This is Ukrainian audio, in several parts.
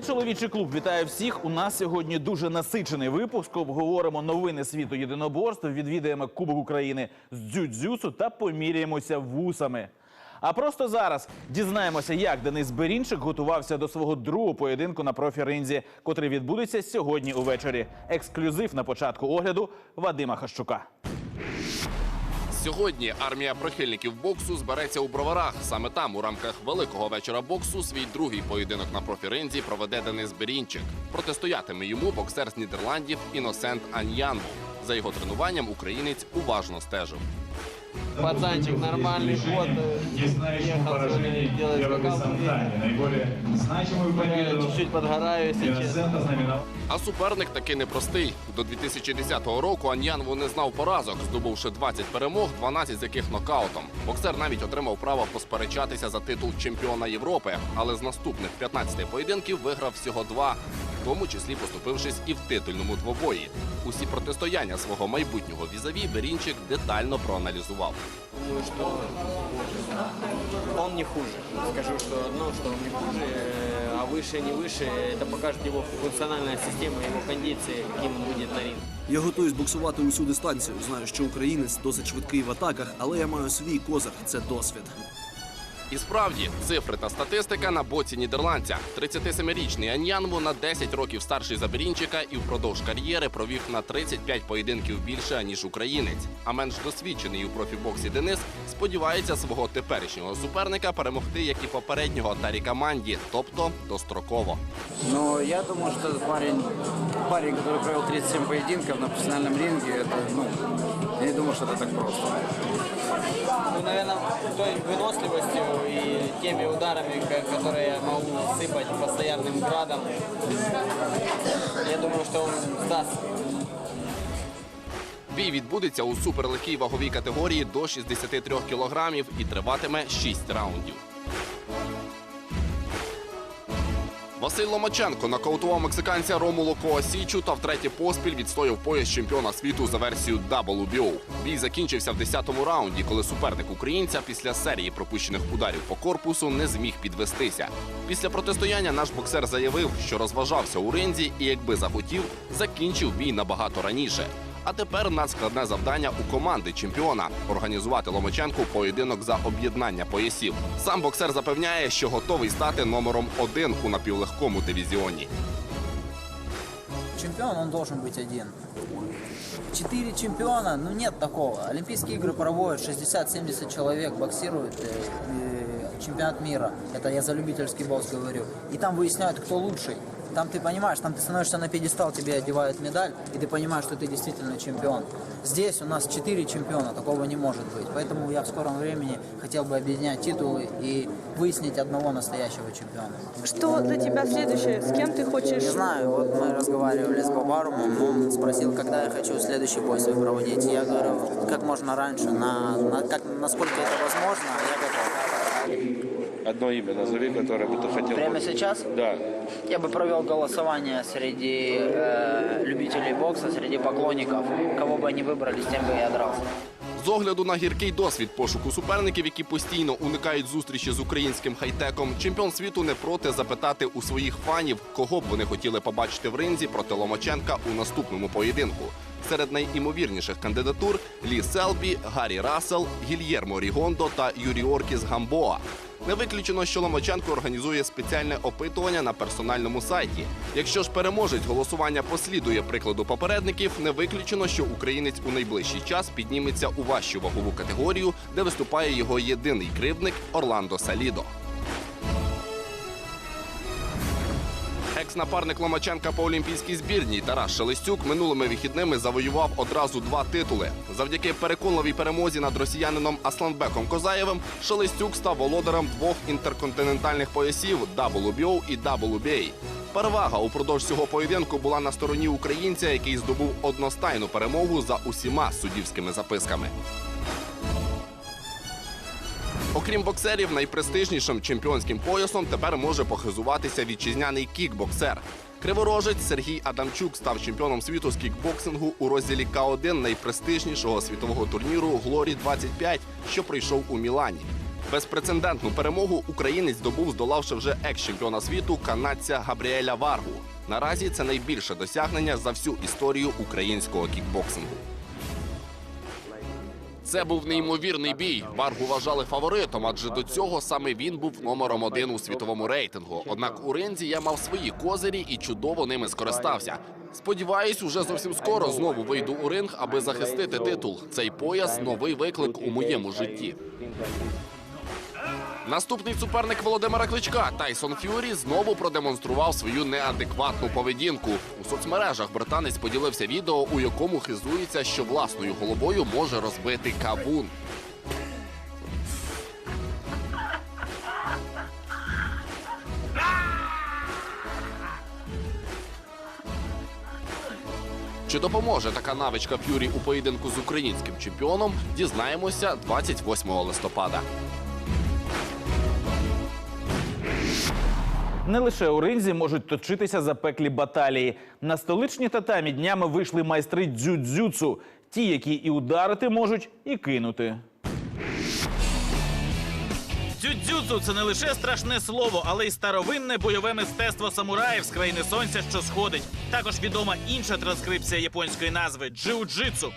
Це чоловічий клуб. Вітаю всіх. У нас сьогодні дуже насичений випуск. Обговоримо новини світу єдиноборств, відвідаємо Кубок України з дзюдзюсу та поміряємося вусами. А просто зараз дізнаємося, як Денис Берінчик готувався до свого другого поєдинку на профі-ринзі, котрий відбудеться сьогодні увечері. Ексклюзив на початку огляду Вадима Хащука. Сьогодні армія прихильників боксу збереться у броварах. Саме там, у рамках великого вечора боксу, свій другий поєдинок на профі-ринзі проведе Денис Берінчик. Протистоятиме йому боксер з Нідерландів Іносент Аньянбу. За його тренуванням українець уважно стежив. Пацанчик нормальный. Наиболее значимую победу Чуть-чуть подгораю, если честно. А суперник таки непростий. До 2010 року Аньянву не знав поразок, здобувши 20 перемог, 12 з яких нокаутом. Боксер навіть отримав право посперечатися за титул чемпіона Європи, але з наступних 15 поєдинків виграв всього два, в тому числі поступившись і в титульному двобої. Усі протистояння свого майбутнього візаві Берінчик детально проаналізував. Думаю, что он не хуже. Скажу, что одно, что он не хуже, э, а выше, не выше, это покажет его функциональная система, его кондиции, каким он выйдет на ринг. Я готуюсь боксувати усю дистанцію. Знаю, що українець досить швидкий в атаках, але я маю свій козир це досвід. І справді, цифри та статистика на боці нідерландця. 37-річний Аньянву на 10 років старший за Берінчика і впродовж кар'єри провів на 35 поєдинків більше, ніж українець. А менш досвідчений у профібоксі Денис сподівається свого теперішнього суперника перемогти, як і попереднього Таріка Манді, тобто достроково. Но я думаю, что этот парень, парень, который провел 37 поединков на профессиональном ринге, это, ну, я не думаю, что это так просто. Ну, наверное, той выносливостью и теми ударами, ко- которые я могу сыпать постоянным градом, я думаю, что он сдаст. Бій відбудеться у суперлегкій ваговій категорії до 63 кілограмів і триватиме 6 раундів. Василь Ломаченко нокаутував мексиканця Ромуло Коасічу та втретє поспіль відстояв пояс чемпіона світу за версією WBO. Бій закінчився в 10-му раунді, коли суперник українця після серії пропущених ударів по корпусу не зміг підвестися. Після протистояння наш боксер заявив, що розважався у ринзі і, якби захотів, закінчив бій набагато раніше. А тепер надскладне завдання у команди чемпіона організувати Ломаченку поєдинок за об'єднання поясів. Сам боксер запевняє, що готовий стати номером один у напівлегкому дивізіоні. Чемпион, он должен быть один. Четыре чемпиона, ну нет такого. Олимпийские игры проводят 60-70 человек, боксируют. э, э, чемпионат мира, это я за любительский бокс говорю. И там выясняют, кто лучший. Там ты понимаешь, там ты становишься на пьедестал, тебе одевают медаль, и ты понимаешь, что ты действительно чемпион. Здесь у нас четыре чемпиона, такого не может быть. Поэтому я в скором времени хотел бы объединять титулы и выяснить одного настоящего чемпиона. Что для тебя следующее? С кем ты хочешь? Не знаю, вот мы разговаривали с Бабарумом, он спросил, когда я хочу следующий бой свой проводить. Я говорю, как можно раньше, на, на- как, насколько это возможно, я готов. Одно имя назови, которое бы ты хотел. Прямо сейчас Да. я бы провел голосование среди э, любителей бокса, среди поклонников. Кого бы они выбрали, с тем бы я дрался. З огляду на гіркий досвід пошуку суперників, які постійно уникають зустрічі з українським хай-теком, чемпіон світу не проти запитати у своїх фанів, кого б вони хотіли побачити в ринзі проти Ломаченка у наступному поєдинку. Серед найімовірніших кандидатур Лі Селбі, Гаррі Рассел, Гільєрмо Рігондо та Юрій Оркіс Гамбоа. Не виключено, що Ломаченко організує спеціальне опитування на персональному сайті. Якщо ж переможець голосування послідує прикладу попередників, не виключено, що українець у найближчий час підніметься у важчу вагову категорію, де виступає його єдиний кривдник Орландо Салідо. Екс-напарник Ломаченка по олімпійській збірній Тарас Шелестюк минулими вихідними завоював одразу два титули. Завдяки переконливій перемозі над росіянином Асланбеком Козаєвим Шелестюк став володарем двох інтерконтинентальних поясів WBO і WBA. Перевага упродовж цього поєдинку була на стороні українця, який здобув одностайну перемогу за усіма суддівськими записками. Окрім боксерів, найпрестижнішим чемпіонським поясом тепер може похизуватися вітчизняний кікбоксер. Криворожець Сергій Адамчук став чемпіоном світу з кікбоксингу у розділі К1 найпрестижнішого світового турніру Глорі 25 що пройшов у Мілані. Безпрецедентну перемогу українець здобув, здолавши вже екс-чемпіона світу канадця Габріеля Варгу. Наразі це найбільше досягнення за всю історію українського кікбоксингу. Це був неймовірний бій. Варгу вважали фаворитом, адже до цього саме він був номером один у світовому рейтингу. Однак у ринзі я мав свої козирі і чудово ними скористався. Сподіваюсь, уже зовсім скоро знову вийду у ринг, аби захистити титул. Цей пояс новий виклик у моєму житті. Наступний суперник Володимира Кличка Тайсон Ф'юрі знову продемонстрував свою неадекватну поведінку. У соцмережах британець поділився відео, у якому хизується, що власною головою може розбити кавун. Чи допоможе така навичка Ф'юрі у поєдинку з українським чемпіоном? Дізнаємося 28 листопада. Не лише у ринзі можуть точитися запеклі баталії. На столичні татамі днями вийшли майстри дзюдзюцу, ті, які і ударити можуть, і кинути. Дзюдзюцу – це не лише страшне слово, але й старовинне бойове мистецтво самураїв з країни сонця, що сходить. Також відома інша транскрипція японської назви джиу-джитсу.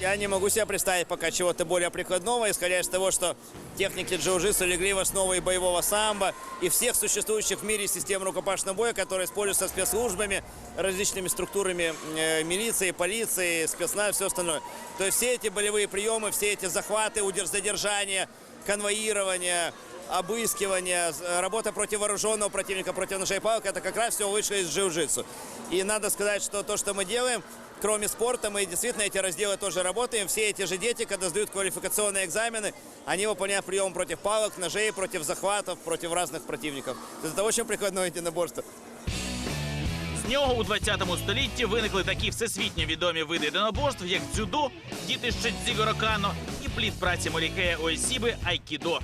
Я не могу себе представить пока чего-то более прикладного, исходя из того, что техники джиу-джитсу легли в основу и боевого самбо, и всех существующих в мире систем рукопашного боя, которые используются спецслужбами, различными структурами э, милиции, полиции, спецназ, все остальное. То есть все эти болевые приемы, все эти захваты, задержания, конвоирование, обыскивание, работа против вооруженного противника, против ножей палок, это как раз все вышло из джиу-джитсу. И надо сказать, что то, что мы делаем, кроме спорта, мы действительно эти разделы тоже работаем. Все эти же дети, когда сдают квалификационные экзамены, они выполняют прием против палок, ножей, против захватов, против разных противников. Это очень прикладное единоборство. З нього у 20 столітті виникли такі всесвітньо відомі види єдиноборств, як дзюдо, дітище Дзіго Кано і плід праці Морікея Оесіби Айкідо.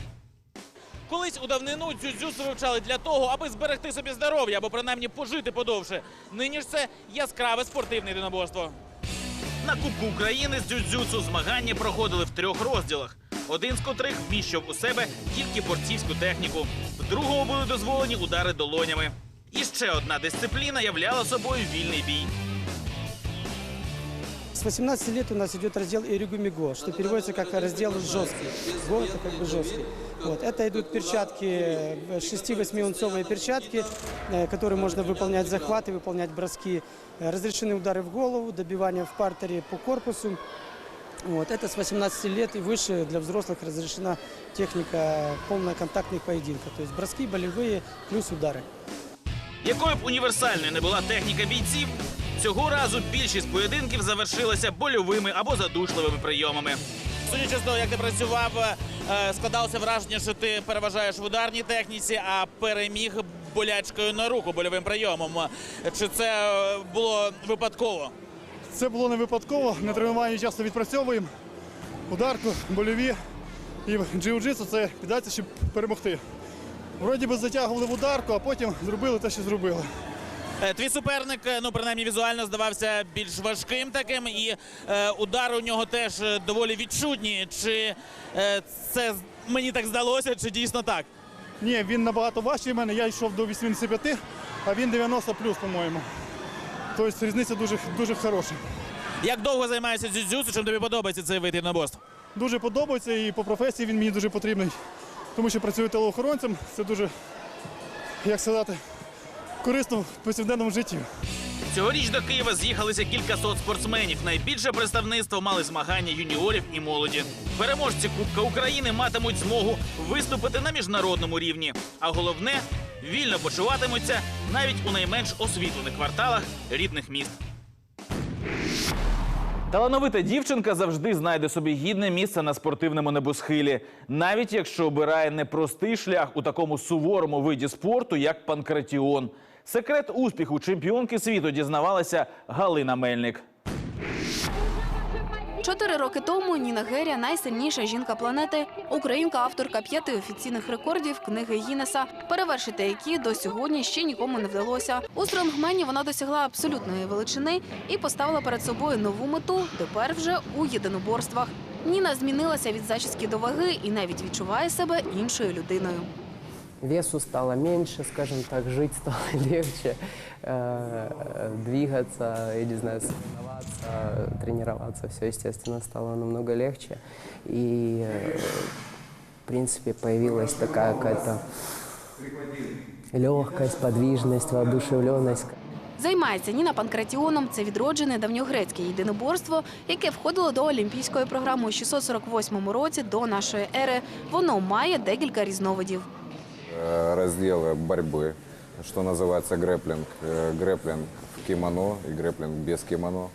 Колись у давнину дзюдзюсу вивчали для того, аби зберегти собі здоров'я або принаймні пожити подовше. Нині ж це яскраве спортивне єдиноборство. На Кубку України з дзюдзюцу змагання проходили в трьох розділах. Один з котрих вміщав у себе тільки борцівську техніку. В другому були дозволені удари долонями. І ще одна дисципліна являла собою вільний бій. С 18 лет у нас идет раздел Иригумиго, что переводится как раздел жесткий. Го это как бы жесткий. Вот. Это идут перчатки, 6-8 унцовые перчатки, э, которые можно выполнять захваты, выполнять броски. Э, Разрешены удары в голову, добивание в партере по корпусу. Вот. Это с 18 лет и выше для взрослых разрешена техника полная контактных поединков. То есть броски болевые плюс удары. Якою б універсальною не була техніка бійців, цього разу більшість поєдинків завершилася больовими або задушливими прийомами. Судячи з того, як ти працював, е, складалося враження, що ти переважаєш в ударній техніці, а переміг болячкою на руку больовим прийомом. Чи це е, було випадково? Це було не випадково. На тренуванні часто відпрацьовуємо. Ударку, больові. І джиу-джитсу це піддається, щоб перемогти. Вроді би затягували в ударку, а потім зробили те, що зробили. Е, Твій суперник, е, ну принаймні візуально здавався більш важким таким, і е, удари у нього теж е, доволі відчутні. Чи е, це мені так здалося, чи дійсно так? Ні, він набагато важчий мене. Я йшов до 85, а він 90 плюс, по-моєму. Тобто різниця дуже, дуже хороша. Як довго займаєшся дзюдзюцу, чим тобі подобається цей вид єдиноборств? Дуже подобається і по професії він мені дуже потрібний, тому що працюю телеохоронцем. Це дуже, як сказати, корисно в повсякденному житті. Цьогоріч до Києва з'їхалися кількасот спортсменів. Найбільше представництво мали змагання юніорів і молоді. Переможці Кубка України матимуть змогу виступити на міжнародному рівні. А головне вільно почуватимуться навіть у найменш освітлених кварталах рідних міст. Талановита дівчинка завжди знайде собі гідне місце на спортивному небосхилі, навіть якщо обирає непростий шлях у такому суворому виді спорту, як панкратіон. Секрет успіху чемпіонки світу дізнавалася Галина Мельник. Чотири роки тому Ніна Геря найсильніша жінка планети, українка, авторка п'яти офіційних рекордів книги Гіннеса, перевершити які до сьогодні ще нікому не вдалося. У стронгмені вона досягла абсолютної величини і поставила перед собою нову мету тепер вже у єдиноборствах. Ніна змінилася від зачіски до ваги і навіть відчуває себе іншою людиною. Весу стало меньше, скажем так, жить стало легче, э, двигаться, я не знаю, соревноваться, тренироваться, все, естественно, стало намного легче. И, э, в принципе, появилась такая какая-то легкость, подвижность, воодушевленность. Займається Ніна панкратіоном. Це відроджене давньогрецьке єдиноборство, яке входило до олімпійської програми у 648 році до нашої ери. Воно має декілька різновидів. Э, разделы борьбы, что называется грэплинг. Э, Грэплинг в кимоно и грэплинг без кимоно.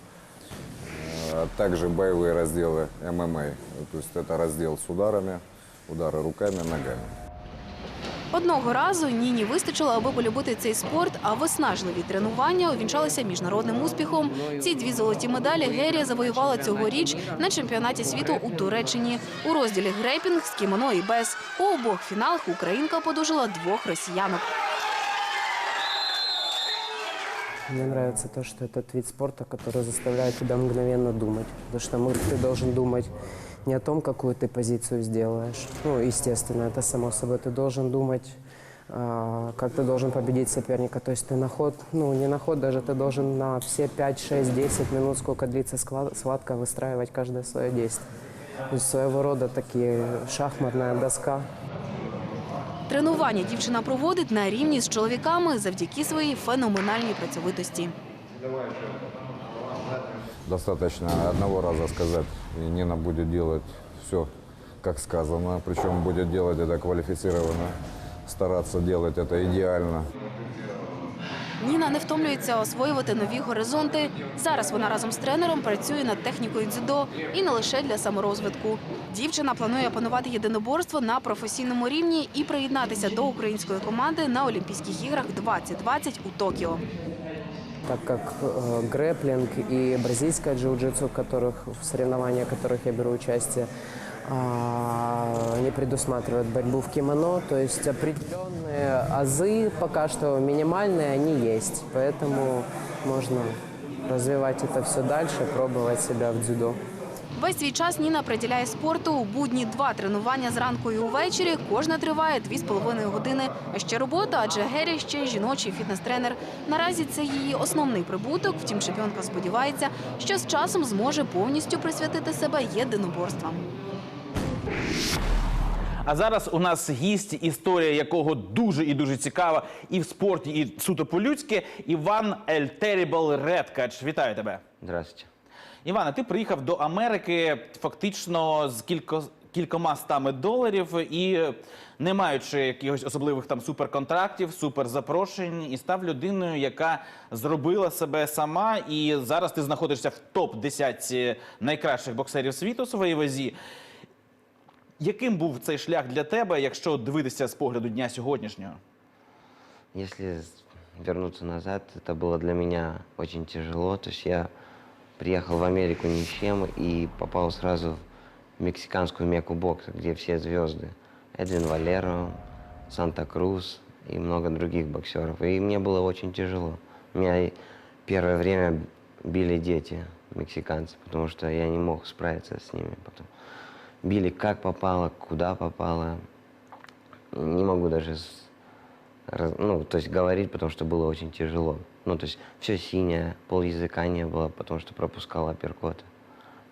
Э, также боевые разделы ММА. То есть это раздел с ударами, удары руками, ногами. Одного разу Ніні вистачило, аби полюбити цей спорт, а виснажливі тренування увінчалися міжнародним успіхом. Ці дві золоті медалі Герія завоювала цьогоріч на чемпіонаті світу у Туреччині. У розділі грейпінг з кімоно і без. У обох фіналах українка подужила двох росіянок. Мне нравится то, что этот вид спорта, который заставляет тебя мгновенно думать. Потому что мы- ты должен думать не о том, какую ты позицию сделаешь. Ну, естественно, это само собой. Ты должен думать, а, как ты должен победить соперника. То есть ты на ход, ну, не на ход даже, ты должен на все 5, 6, 10 минут, сколько длится скла- схватка, выстраивать каждое свое действие. То есть своего рода такие шахматная доска. Тренування дівчина проводить на рівні з чоловіками завдяки своїй феноменальній працьовитості. Достаточно одного раза сказать, и Нина будет делать все, как сказано. Причем будет делать это квалифицированно, стараться делать это идеально. Ніна не втомлюється освоювати нові горизонти. Зараз вона разом з тренером працює над технікою дзюдо і не лише для саморозвитку. Дівчина планує опанувати єдиноборство на професійному рівні і приєднатися до української команди на Олімпійських іграх 2020 у Токіо так как э, грэплинг и бразильское джиу-джитсу, в которых в соревнованиях, в которых я беру участие, а, не предусматривают борьбу в кимоно, то есть определенные азы пока что минимальные они есть, поэтому можно развивать это все дальше, пробовать себя в дзюдо. Весь свій час Ніна приділяє спорту у будні два тренування зранку і увечері. Кожна триває дві з половиною години. А ще робота, адже Гері ще й жіночий фітнес-тренер. Наразі це її основний прибуток. Втім, чемпіонка сподівається, що з часом зможе повністю присвятити себе єдиноборствам. А зараз у нас гість, історія якого дуже і дуже цікава і в спорті, і суто по-людськи. Іван Ель Терібл Редкач. Вітаю тебе. Здравствуйте. Іване, ти приїхав до Америки фактично з кілько, кількома стами доларів і не маючи якихось особливих там суперконтрактів, суперзапрошень, і став людиною, яка зробила себе сама. І зараз ти знаходишся в топ 10 найкращих боксерів світу у своїй вазі. Яким був цей шлях для тебе, якщо дивитися з погляду дня сьогоднішнього? Если с- вернуться назад, это было для меня очень тяжело. То есть я приехал в Америку ни с чем и попал сразу в мексиканскую мекку бокса, где все звезды. Эдвин Валеро, Санта-Крус и много других боксеров. И мне было очень тяжело. Меня первое время били дети, мексиканцы, потому что я не мог справиться с ними потом. Били как попало, куда попало. Не могу даже ну, то есть говорить, потому что было очень тяжело. Ну, то есть все синее, пол языка не было, потому что пропускал апперкоты.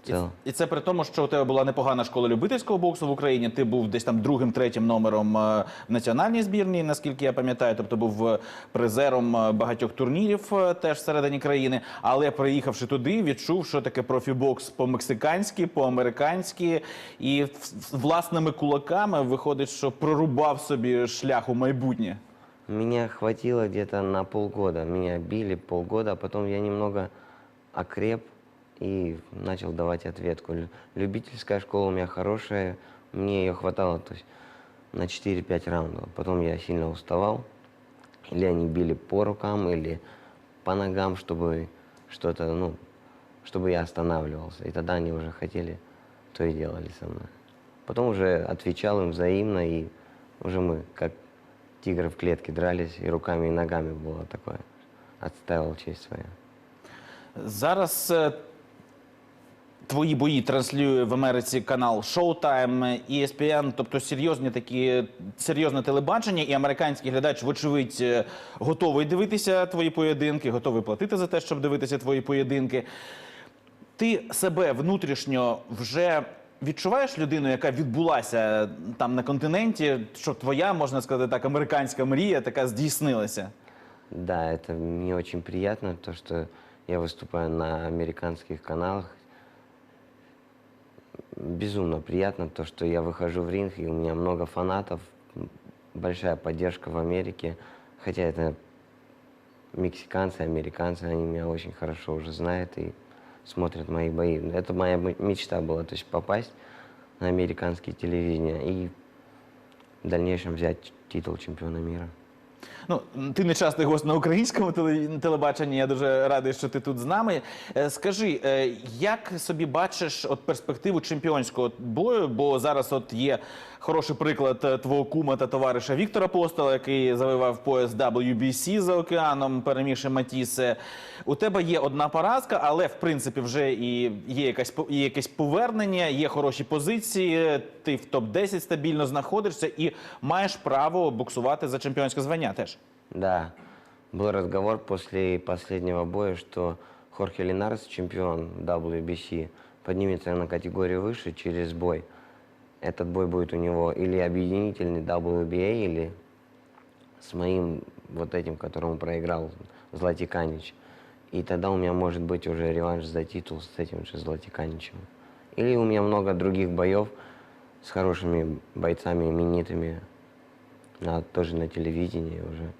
В І, целом. і це при тому, що у тебе була непогана школа любительського боксу в Україні. Ти був десь там другим, третім номером е, в національній збірній, наскільки я пам'ятаю. Тобто був е, призером е, багатьох турнірів е, теж всередині країни. Але приїхавши туди, відчув, що таке профібокс по-мексиканськи, по-американськи, і в- з власними кулаками виходить, що прорубав собі шлях у майбутнє. Меня хватило где-то на полгода. Меня били полгода, а потом я немного окреп и начал давать ответку. Лю- Любительская школа у меня хорошая, мне ее хватало то есть, на 4-5 раундов. Потом я сильно уставал, или они били по рукам, или по ногам, чтобы что-то, ну, чтобы я останавливался. И тогда они уже хотели, то и делали со мной. Потом уже отвечал им взаимно, и уже мы как тигры в клетке дрались, и руками, и ногами было такое. Отстаивал честь свою. Зараз е, твої бої транслює в Америці канал Showtime, ESPN, тобто серйозні такі серйозне телебачення, і американський глядач, вочевидь, е, готовий дивитися твої поєдинки, готовий платити за те, щоб дивитися твої поєдинки. Ти себе внутрішньо вже відчуваєш людину, яка відбулася там на континенті, що твоя, можна сказати так, американська мрія така здійснилася? Да, это мне очень приятно, то, что я выступаю на американских каналах. Безумно приятно то, что я выхожу в ринг, и у меня много фанатов, м, большая поддержка в Америке. Хотя это мексиканцы, американцы, они меня очень хорошо уже знают и смотрят мои бои. Это моя мечта была, то есть попасть на американские телевидения и в дальнейшем взять титул чемпиона мира. Ну, ти не частий гость на українському теле- телебаченні. Я дуже радий, що ти тут з нами. Е, Скажи, е, як собі бачиш от перспективу чемпіонського бою? Бо зараз от є хороший приклад е, твого кума та товариша Віктора Постола, який завоював пояс WBC за океаном, перемігши Матісе. У тебе є одна поразка, але в принципі вже і є якась є якесь повернення, є хороші позиції. Ти в топ 10 стабільно знаходишся і маєш право боксувати за чемпіонське звання теж. Да, был разговор после последнего боя, что Хорхе Линарес, чемпион WBC, поднимется на категорию выше через бой. Этот бой будет у него или объединительный WBA, или с моим вот этим, которому проиграл Златиканич. И тогда у меня может быть уже реванш за титул с этим же Златиканичем. Или у меня много других боев с хорошими бойцами, именитыми, на, тоже на телевидении уже.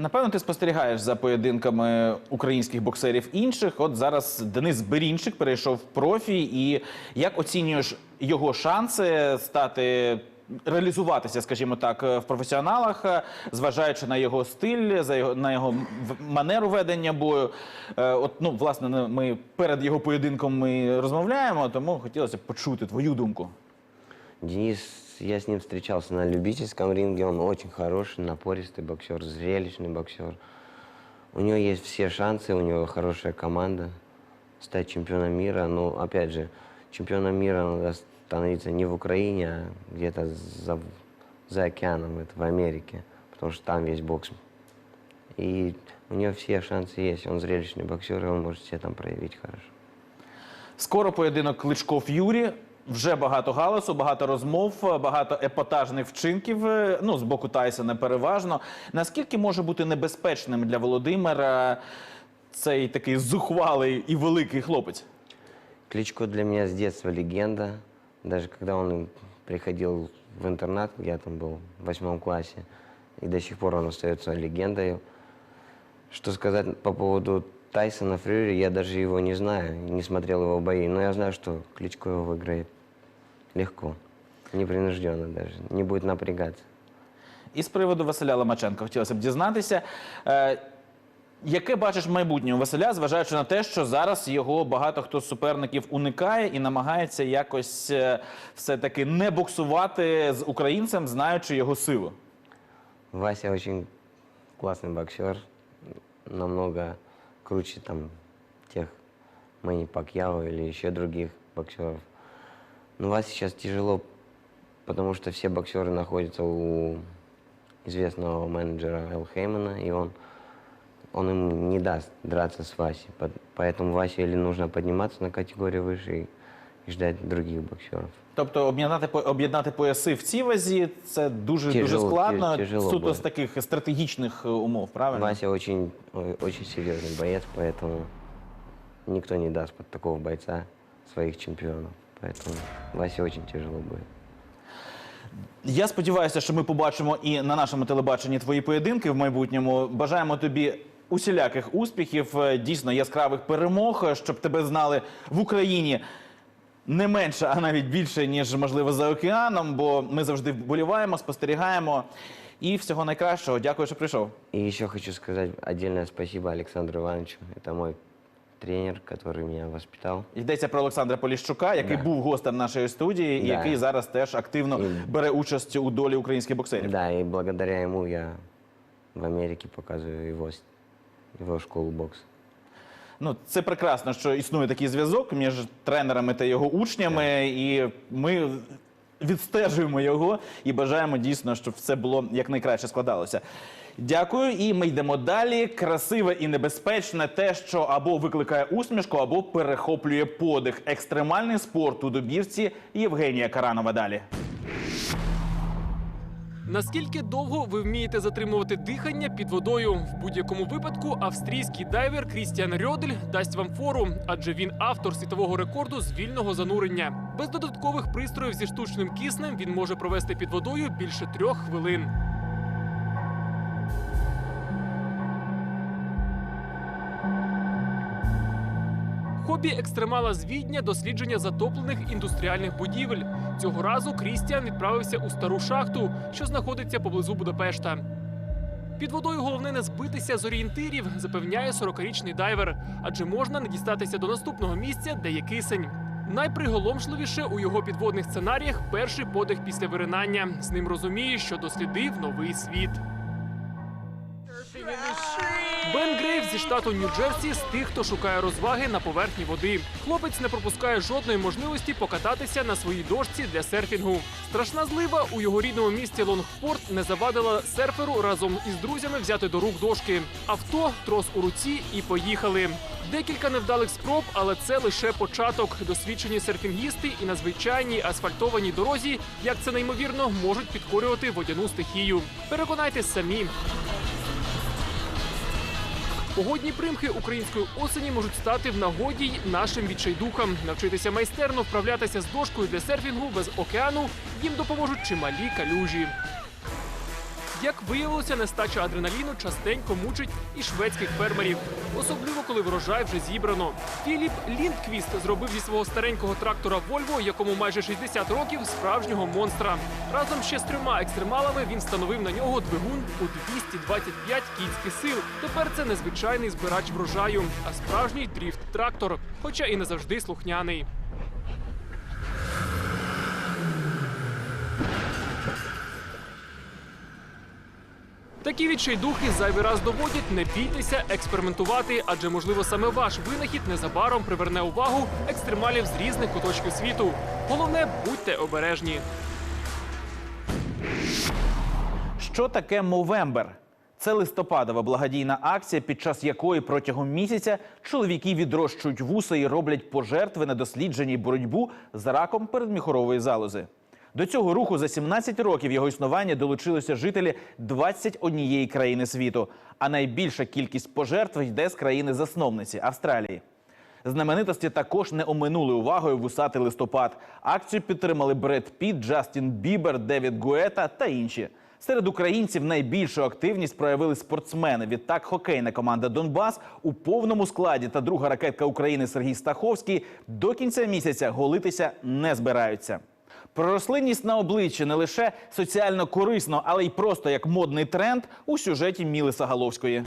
Напевно, ти спостерігаєш за поєдинками українських боксерів інших. От зараз Денис Берінчик перейшов в профі. І як оцінюєш його шанси стати реалізуватися, скажімо так, в професіоналах, е, зважаючи на його стиль, за його на його манеру ведення бою? Е, От ну власне, ми перед його поєдинком ми розмовляємо, тому хотілося б почути твою думку. Денис, я с ним встречался на любительском ринге, он очень хороший, напористый боксер, зрелищный боксер. У него есть все шансы, у него хорошая команда стать чемпионом мира. Но, опять же, чемпионом мира надо становиться не в Украине, а где-то за, за океаном, это в Америке, потому что там весь бокс. И у него все шансы есть, он зрелищный боксер, и он может себя там проявить хорошо. Скоро поєдинок Кличков Юрі. Вже багато галасу, багато розмов, багато епатажних вчинків. е, Ну з боку Тайсона переважно. Наскільки може бути небезпечним для Володимира цей такий зухвалий і великий хлопець? Кличко для меня с детства легенда. Даже когда он приходил в интернат, я там был в восьмом классе, и до сих пор он остается легендой. Что сказать по поводу Тайсона Фрюри, я даже его не знаю, не смотрел его бои, но я знаю, что Кличко его выиграет легко, непринужденно даже, не будет напрягаться. І з приводу Василя Ломаченка хотілося б дізнатися. Е, Яке бачиш майбутнє у Василя, зважаючи на те, що зараз його багато хто з суперників уникає і намагається якось е, все-таки не боксувати з українцем, знаючи його силу? Вася очень классный боксер, намного круче там тех Мэнни Пакьяо или еще других боксеров. Но Васе сейчас тяжело, потому что все боксеры находятся у известного менеджера Эл Хеймана, и он, он им не даст драться с Васей. По- Поэтому Васе или нужно подниматься на категорию выше ждать других боксеров. Тобто об'єднати по- об'єднати пояси в цій вазі це дуже дуже Тяжело, складно, тя- тяжело суто буде. з таких стратегічних е, умов, правильно? Вася очень, ой, очень серьезный боец, поэтому никто не даст под такого бойца своих чемпионов. Поэтому Васе очень тяжело будет. Я сподіваюся, що ми побачимо і на нашому телебаченні твої поєдинки в майбутньому. Бажаємо тобі усіляких успіхів, е, дійсно яскравих перемог, е, щоб тебе знали в Україні. Не менше, а навіть більше, ніж можливо за океаном, бо ми завжди вболіваємо, спостерігаємо. І всього найкращого. Дякую, що прийшов. И еще хочу сказать отдельное спасибо Александру Ивановичу. Это мой тренер, который меня воспитал. Йдеться про Олександра Поліщука, який Да. був гостем нашої студії, і Да. який зараз теж активно бере участь у долі українських боксерів. Да, и благодаря ему я в Америке показываю его, с- его школу бокса. Ну, це прекрасно, що існує такий зв'язок між тренерами та його учнями, і ми відстежуємо його і бажаємо дійсно, щоб все було якнайкраще складалося. Дякую, і ми йдемо далі. Красиве і небезпечне те, що або викликає усмішку, або перехоплює подих. Екстремальний спорт у добірці Євгенія Каранова. Далі. Наскільки довго ви вмієте затримувати дихання під водою? В будь-якому випадку австрійський дайвер Крістіан Рьодель дасть вам фору, адже він автор світового рекорду з вільного занурення. Без додаткових пристроїв зі штучним киснем він може провести під водою більше трьох хвилин. Хобі екстремала з Відня дослідження затоплених індустріальних будівель. Цього разу Крістіан відправився у стару шахту, що знаходиться поблизу Будапешта. Під водою головне не збитися з орієнтирів, запевняє 40-річний дайвер, адже можна не дістатися до наступного місця, де є кисень. Найприголомшливіше у його підводних сценаріях перший подих після виринання. З ним розуміє, що дослідив новий світ. Бен Грейв зі штату Нью-Джерсі з тих, хто шукає розваги на поверхні води. Хлопець не пропускає жодної можливості покататися на своїй дошці для серфінгу. Страшна злива у його рідному місті Лонгпорт не завадила серферу разом із друзями взяти до рук дошки. Авто, трос у руці і поїхали. Декілька невдалих спроб, але це лише початок. Досвідчені серфінгісти і на звичайній асфальтованій дорозі, як це неймовірно, можуть підкорювати водяну стихію. Переконайтесь самі. Погодні примхи української осені можуть стати в нагоді й нашим відчайдухам. Навчитися майстерно вправлятися з дошкою для серфінгу без океану їм допоможуть чималі калюжі. Як виявилося, нестача адреналіну частенько мучить і шведських фермерів, особливо коли врожай вже зібрано. Філіп Ліндквіст зробив зі свого старенького трактора Вольво, якому майже 60 років, справжнього монстра. Разом ще з трьома екстремалами він встановив на нього двигун у 225 кінських сил. Тепер це не звичайний збирач врожаю, а справжній дріфт-трактор, хоча і не завжди слухняний. Такі відчайдухи зайвий раз доводять не бійтеся експериментувати, адже можливо саме ваш винахід незабаром приверне увагу екстремалів з різних куточків світу. Головне, будьте обережні. Що таке Мовембер? Це листопадова благодійна акція, під час якої протягом місяця чоловіки відрощують вуса і роблять пожертви на дослідження боротьбу з раком передміхорової залози. До цього руху за 17 років його існування долучилися жителі 21 країни світу. А найбільша кількість пожертв йде з країни-засновниці Австралії. Знаменитості також не оминули увагою вусатий листопад. Акцію підтримали Бред Піт, Джастін Бібер, Девід Гуета та інші. Серед українців найбільшу активність проявили спортсмени. Відтак хокейна команда Донбас у повному складі та друга ракетка України Сергій Стаховський до кінця місяця голитися не збираються. Про на обличчі не лише соціально корисно, але й просто як модний тренд у сюжеті Міли Сагаловської.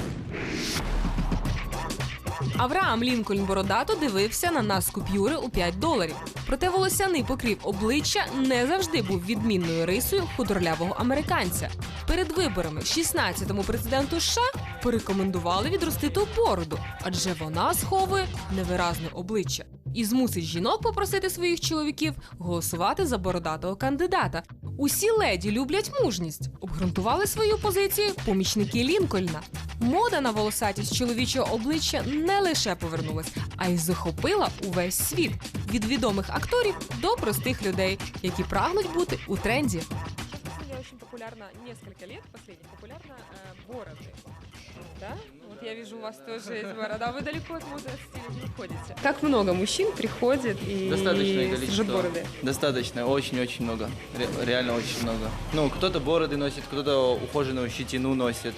Авраам Лінкольн Бородато дивився на нас купюри у 5 доларів. Проте волосяний покрив обличчя не завжди був відмінною рисою худорлявого американця. Перед виборами 16-му президенту США порекомендували відростити бороду, адже вона сховує невиразне обличчя і змусить жінок попросити своїх чоловіків голосувати за бородатого кандидата. Усі леді люблять мужність. Обґрунтували свою позицію помічники Лінкольна. Мода на волосатість чоловічого обличчя не лише повернулась, а й захопила увесь світ від відомих акторів до простих людей, які прагнуть бути у тренді. Популярно, несколько лет последних, популярно э, бороды. Да? Вот я вижу, у вас тоже есть борода. Вы далеко от моды от стиля не уходите. Как много мужчин приходит и Достаточное стрижет количество. бороды? Достаточно, очень-очень много. Ре- реально очень много. Ну, кто-то бороды носит, кто-то ухоженную щетину носит,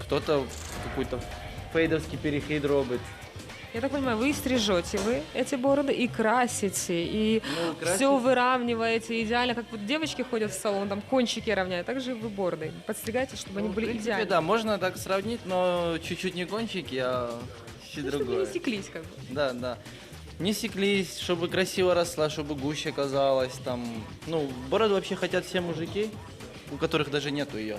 кто-то какой-то фейдовский перехід робить. Я так понимаю, вы и стрижете вы эти бороды, и красите, и Ну, красить- все выравниваете идеально, как вот девочки ходят в салон, там кончики равняют, так же и вы бороды подстригаете, чтобы они Ну, в были принципе, идеальны. да, можно так сравнить, но чуть-чуть не кончики, а чуть Ну, чтобы другое. не секлись как бы. Да, да. Не секлись, чтобы красиво росла, чтобы гуще казалось. Там, ну, бороду вообще хотят все мужики, у которых даже нету ее.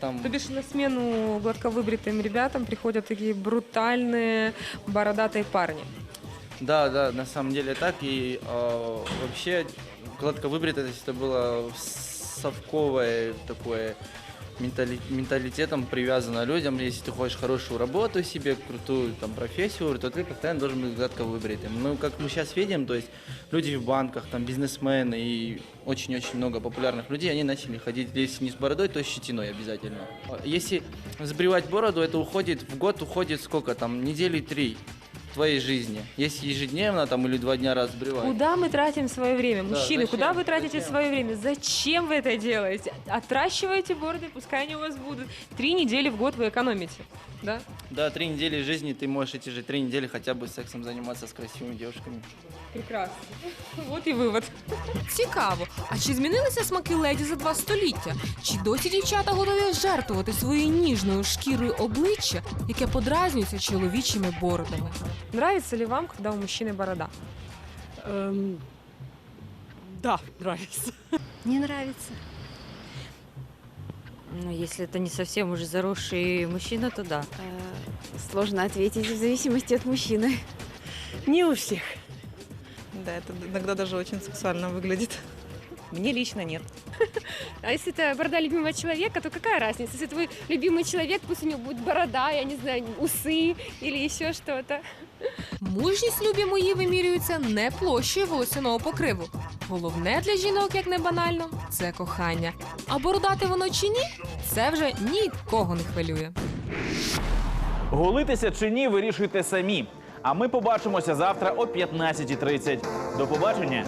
там... То бишь на смену гладко выбритым ребятам приходят такие брутальные бородатые парни. Да, да, на самом деле так. И э, вообще гладко выбритость это было совковое такое ментали- менталитетом привязано людям. Если ты хочешь хорошую работу себе, крутую там профессию, то ты постоянно должен быть гладко выбритым. Ну, как мы сейчас видим, то есть люди в банках, там бизнесмены и очень-очень много популярных людей, они начали ходить, если не с бородой, то с щетиной обязательно. Если сбривать бороду, это уходит, в год уходит сколько там, недели три твоей жизни. Если ежедневно там или два дня раз сбривать. Куда мы тратим свое время? Да, Мужчины, зачем? куда вы тратите Зачем? свое время? Зачем вы это делаете? Отращивайте бороды, пускай они у вас будут. Три недели в год вы экономите. Да? Да, три недели жизни ты можешь эти же три недели хотя бы сексом заниматься с красивыми девушками. Прекрасно. Вот і вивод. Цікаво, а чи змінилися смаки леді за два століття? Чи досі дівчата готові жертвувати своєю ніжною шкірою обличчя, яке подразнюється чоловічими бородами? Нравится ли вам, когда у мужчины борода? Да, нравится. Не нравится. Ну, если это не совсем уже заросший мужчина, то да. Сложно ответить в зависимости от мужчины. Не у всех. Да, это иногда даже очень сексуально выглядит. Мне лично нет. А если это борода любимого человека, то какая разница? Если твой любимый человек, пусть у него будет борода, я не знаю, усы или еще что-то. Мужність, любі мої, вимірюється не площею волосяного покриву. Головне для жінок, як не банально, це кохання. А бородати воно чи ні, це вже нікого не хвилює. Голитися чи ні, вирішуйте самі. А ми побачимося завтра о 15.30. До побачення!